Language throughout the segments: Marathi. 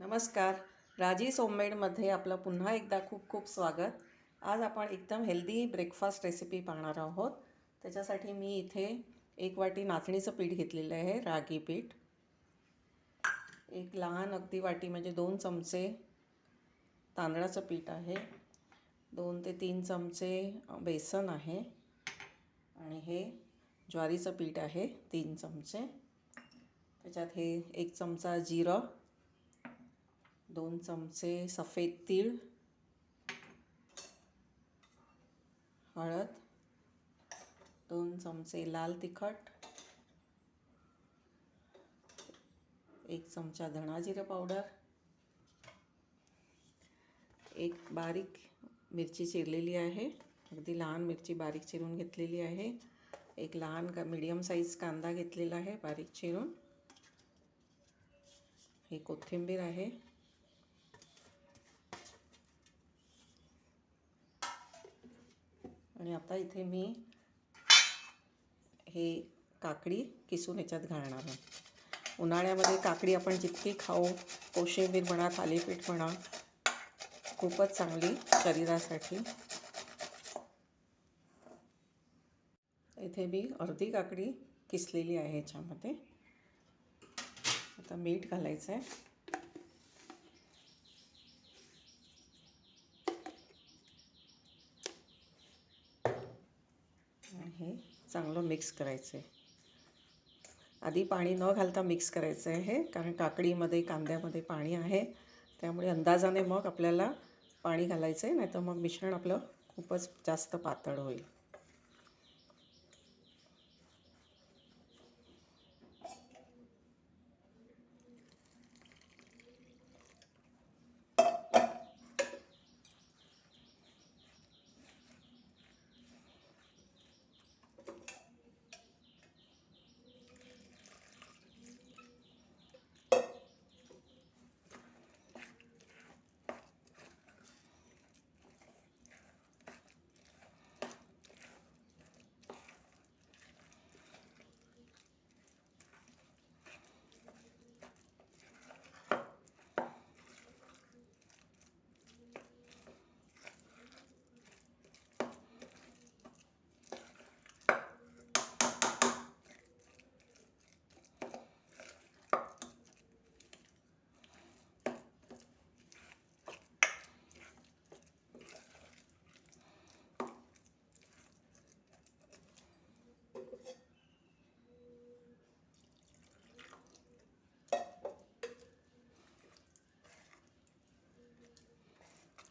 नमस्कार. राजी सोममेडमध्ये आपलं पुन्हा एकदा खूप खूप स्वागत. आज आपण एकदम हेल्दी ब्रेकफास्ट रेसिपी पाहणार आहोत. त्याच्यासाठी मी इथे एक वाटी नाचणीचं पीठ घेतलेलं आहे रागी पीठ. एक लहान अगदी वाटी म्हणजे दोन चमचे तांदळाचं पीठ आहे. दोन ते तीन चमचे बेसन आहे. आणि हे ज्वारीचं पीठ आहे तीन चमचे. त्याच्यात हे एक चमचा जिरं दोन चमचे सफेद तीळ हळद दोन चमचे लाल तिखट एक चमचा धणा जिरं पावडर एक बारीक मिरची चिरलेली आहे. अगदी लहान मिरची बारीक चिरून घेतलेली आहे. एक लहान का मीडियम साईज कांदा घेतलेला आहे बारीक चिरून. ही कोथिंबीर आहे. आणि आता इथे मी हे काकडी किसून याच्यात घालणार आहे. उन्हाळ्यामध्ये काकडी आपण जितकी खाऊ कोशिंबीर म्हणा थालीपीठ म्हणा खूपच चांगली शरीरासाठी. इथे मी अर्धी काकडी किसलेली आहे याच्यामध्ये. आता मीठ घालायचं आहे हे चांगलं मिक्स करायचं आहे आधी पाणी न घालता मिक्स करायचं आहे हे कारण काकडीमध्ये कांद्यामध्ये पाणी आहे. त्यामुळे अंदाजाने मग आपल्याला पाणी घालायचं आहे नाही तर मग मिश्रण आपलं खूपच जास्त पातळ होईल.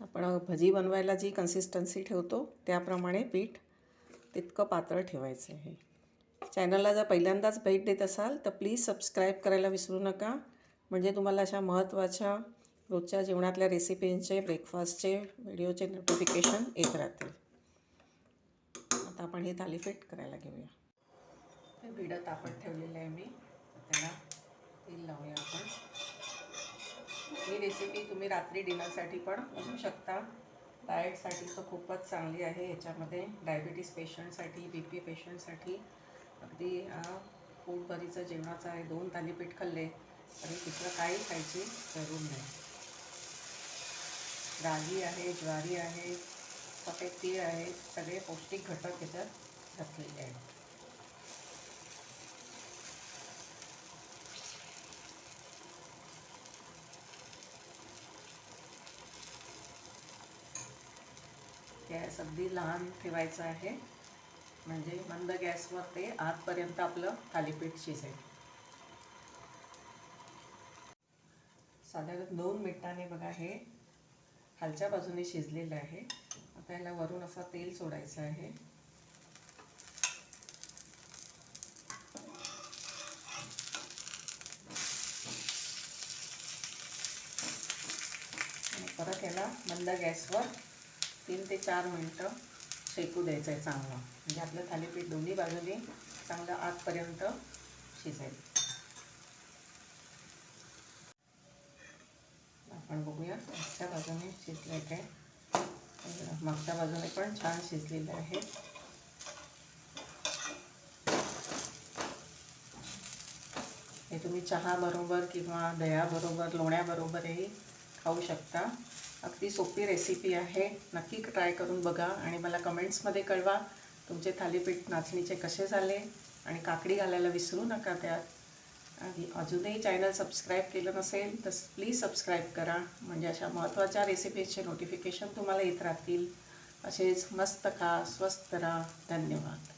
आपण भजी बनवायला जी कन्सिस्टन्सी ठेवतो त्याप्रमाणे पीठ तितकं पातळ ठेवायचं आहे. चॅनलला जर पहिल्यांदाच भेट देत असाल तर प्लीज सबस्क्राईब करायला विसरू नका. म्हणजे तुम्हाला अशा महत्त्वाच्या रोजच्या जेवणातल्या रेसिपींचे ब्रेकफास्टचे व्हिडिओचे नोटिफिकेशन येत राहतील. आता आपण हे थालीपीठ करायला घेऊया. हे भिडं तापत ठेवलेलं आहे मी. त्याला तेल लावूया आपण. ही रेसिपी तुम्ही रात्री डिनरसाठी पण बनवू शकता. डाएटसाठी तर खूपच चांगली आहे याच्यामध्ये डायबिटीस पेशंटसाठी बी पी पेशंटसाठी अगदी पोटभरीचं जेवणाचं आहे. दोन थालीपीठ खाल्ले तरी तिथलं काही खायची जरूर नाही. रागी आहे ज्वारी आहे सफेद तीळ आहे सगळे पौष्टिक घटक याच्यात घातलेले आहेत. गॅस अगदी लहान ठेवायचा आहे. म्हणजे मंद गॅसवर ते आतपर्यंत आपलं थालीपीठ शिजेल. साधारण दोन मिनिटाने बघा हे खालच्या बाजूने शिजलेलं आहे. आता याला वरून असं तेल सोडायचं आहे. परत याला मंद गॅसवर तीन ते चार मिनटं शेकू द्यायचं आहे चांगलं. म्हणजे आपलं थालीपीठ दोन्ही बाजूने चांगलं आतपर्यंत शिजेल आपण बघूया मागच्या बाजूने शिजलं काय? मागच्या बाजूने पण छान शिजलेलं आहे. हे तुम्ही चहाबरोबर किंवा दह्याबरोबर लोण्याबरोबरही खाऊ शकता. अगदी सोपी रेसिपी आहे. नक्की ट्राय करून बघा आणि मला कमेंट्समध्ये कळवा. तुमचे थालीपीठ नाचणीचे कसे झाले आणि काकडी घालायला विसरू नका त्यात. आणि अजूनही चॅनल सबस्क्राईब केलं नसेल तर प्लीज सबस्क्राईब करा. म्हणजे अशा महत्त्वाच्या रेसिपीजचे नोटिफिकेशन तुम्हाला येत राहतील. असेच मस्त खा स्वस्त राहा. धन्यवाद.